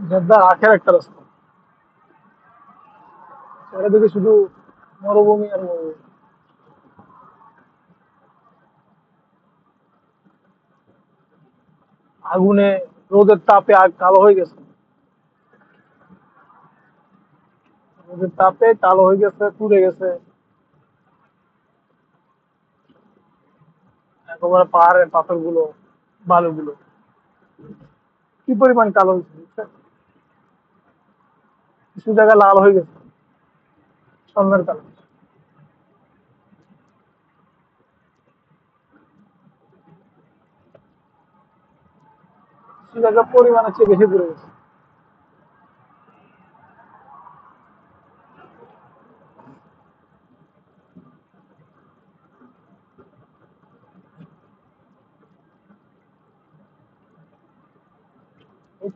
জেদ্দার আখের একটা রাস্তা। চারিদিকে শুধু মরুভূমি আর মরুভূমি। আগুনে, রোদের তাপে আগ কালো হয়ে গেছে। রোদের তাপে কালো হয়ে গেছে, পুড়ে গেছে। একেবারে পাহাড়ের পাথরগুলো বালু গুলো কি পরিমাণ কালো হয়েছে? কিছু জায়গা লাল হয়ে গেছে। স্বর্ণের কালার কিছু জায়গা পরিমাণের চেয়ে বেশি পুড়ে গেছে।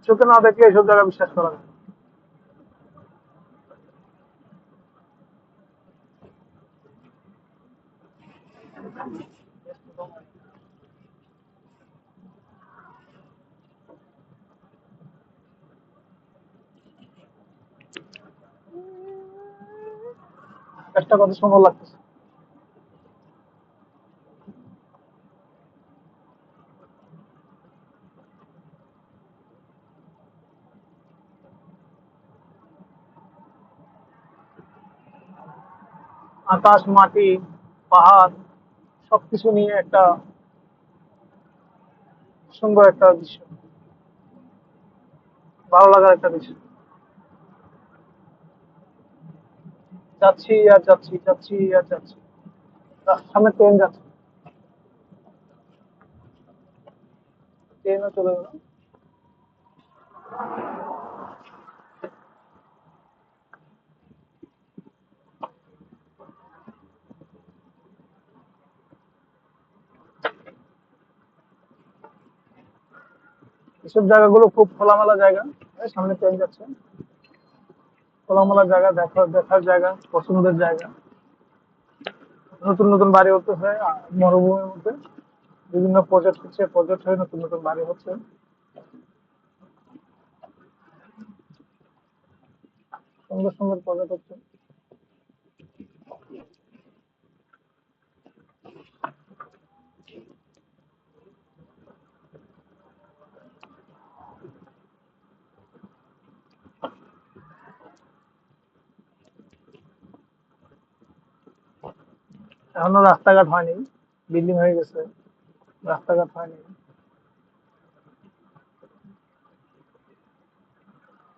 চোখে না দেখলে এসব জায়গা বিশ্বাস করা যায় না। একটা কথা সুন্দর লাগতেছে। আকাশ মাটি পাহাড় সবকিছু নিয়ে একটা সুন্দর একটা দৃশ্য। ভালো লাগার একটা দৃশ্য। যাচ্ছি আর যাচ্ছি যাচ্ছি আর যাচ্ছি। সামনে ট্রেন যাচ্ছে। ট্রেনও চলে গেল। এসব জায়গাগুলো খুব খোলামেলা জায়গা। সামনে ট্রেন যাচ্ছে। খোলামেলা জায়গা দেখার দেখার জায়গা, পছন্দের জায়গা। নতুন নতুন বাড়ি উঠতেছে হয় মরুভূমির মধ্যে। বিভিন্ন প্রজেক্ট হচ্ছে প্রজেক্ট হয়ে নতুন নতুন বাড়ি হচ্ছে। সুন্দর সুন্দর প্রজেক্ট হচ্ছে। এখনও রাস্তাঘাট হয়নি। বিল্ডিং হয়ে গেছে। রাস্তাঘাট হয়নি।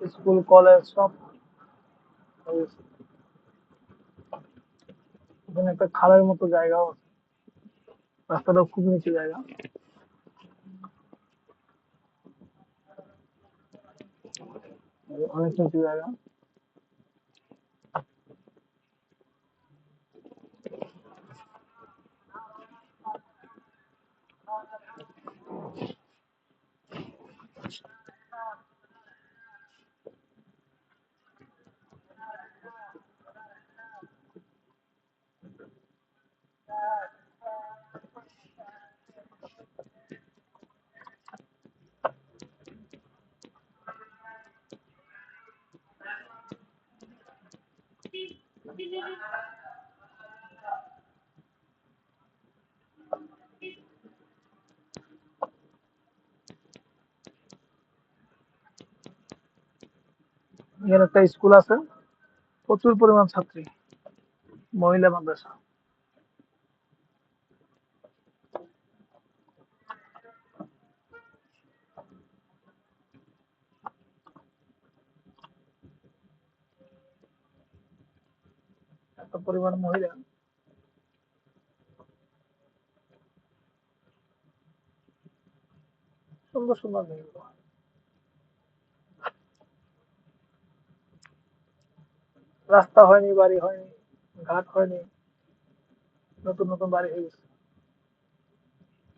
স্কুল কলেজ সব এখানে একটা খালের মতো জায়গাও আছে। রাস্তাটাও খুব নিচু জায়গা। অনেক নিচু জায়গা। এখানে একটা স্কুল আছে। প্রচুর পরিমাণ ছাত্রী। মহিলা মাদ্রাসা। এত পরিমাণ মহিলা। সুন্দর সুন্দর মেয়েগুলো রাস্তা হয়নি, বাড়ি হয়নি, ঘাট হয়নি, নতুন নতুন বাড়ি হয়ে গেছে।